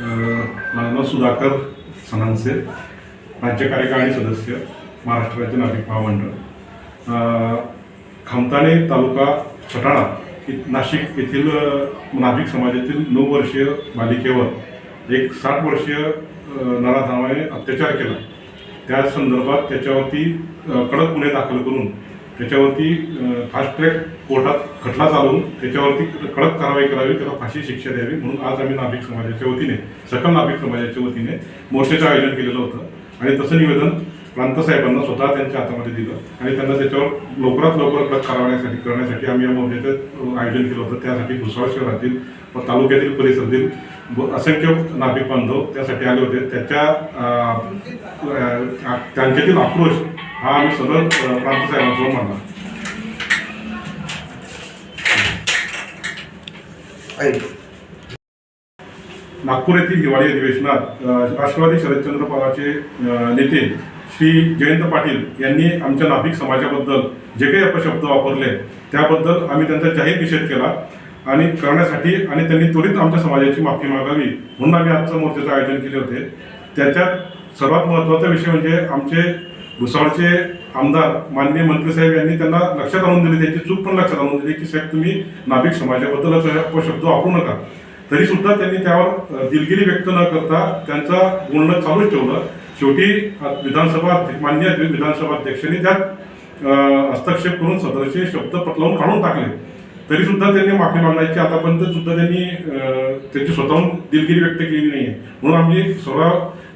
माझं नाव सुधाकर सणांचे राज्य कार्यकारिणी सदस्य महाराष्ट्र राज्य नागरिक महामंडळ खमताने खमताणे तालुका छटाणा नाशिक येथील नाभिक समाजातील नऊ वर्षीय बालिकेवर एक साठ वर्षीय नराधामाने अत्याचार केला. त्या संदर्भात त्याच्यावरती कडक गुन्हे दाखल करून त्याच्यावरती फास्ट ट्रॅक कोर्टात खटला चालवून त्याच्यावरती कडक कारवाई करावी त्याला फाशी शिक्षा द्यावी म्हणून आज आम्ही नाभिक समाजाच्या वतीने सकल नाभिक समाजाच्या वतीने मोर्चाचं आयोजन केलेलं होतं. आणि तसं निवेदन प्रांतसाहेबांना स्वतः त्यांच्या हातामध्ये दिलं. आणि त्यांना त्याच्यावर लवकरात लवकर कडक कारवाईसाठी करण्यासाठी आम्ही या मोर्चाचं आयोजन केलं होतं. त्यासाठी भुसावळ शहरातील व तालुक्यातील परिसरातील असंख्य नाभिक बांधव त्यासाठी आले होते. त्याच्या त्यांच्यातील आक्रोश हा आम्ही सगळं अ, प्रांतसाहेबांसमोर मांडला नागपूर येथील हिवाळी अधिवेशनात राष्ट्रवादी शरदचंद्र पवारचे नेते श्री जयंत पाटील यांनी आमच्या नाभिक समाजाबद्दल जे काही अपशब्द वापरले त्याबद्दल आम्ही त्यांचा जाहीर निषेध केला. आणि करण्यासाठी आणि त्यांनी त्वरित आमच्या समाजाची माफी मागावी म्हणून आम्ही आजचं मोर्चाचं आयोजन केले होते. त्याच्यात सर्वात महत्त्वाचा विषय म्हणजे आमचे भुसावळचे आमदार माननीय मंत्रीसाहेब यांनी त्यांना लक्षात आणून दिले त्यांची चूक पण लक्षात आणून दिली की साहेब तुम्ही नाभिक समाजाबद्दल असे अपशब्द वापरू नका. तरी सुद्धा त्यांनी त्यावर दिलगिरी व्यक्त न करता त्यांचा बोलणं चालूच ठेवलं. शेवटी विधानसभा अध्य- मान्य विधानसभा अध्यक्षांनी त्यात हस्तक्षेप करून सदरचे शब्द पटलावून काढून टाकले. तरी सुद्धा त्यांनी माफी मागण्याची आतापर्यंत सुद्धा त्यांनी त्यांची स्वतःहून दिलगिरी व्यक्त केली नाही आहे म्हणून आम्ही सर्व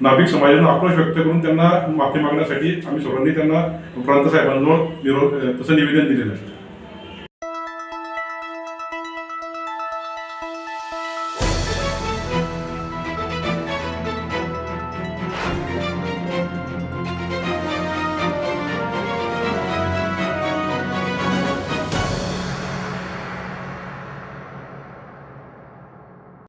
नाभिक समाजानं आक्रोश व्यक्त करून त्यांना माफी मागण्यासाठी आम्ही सर्वांनी त्यांना प्रांत साहेबांजवळ निरोप तसं निवेदन दिलेलं आहे.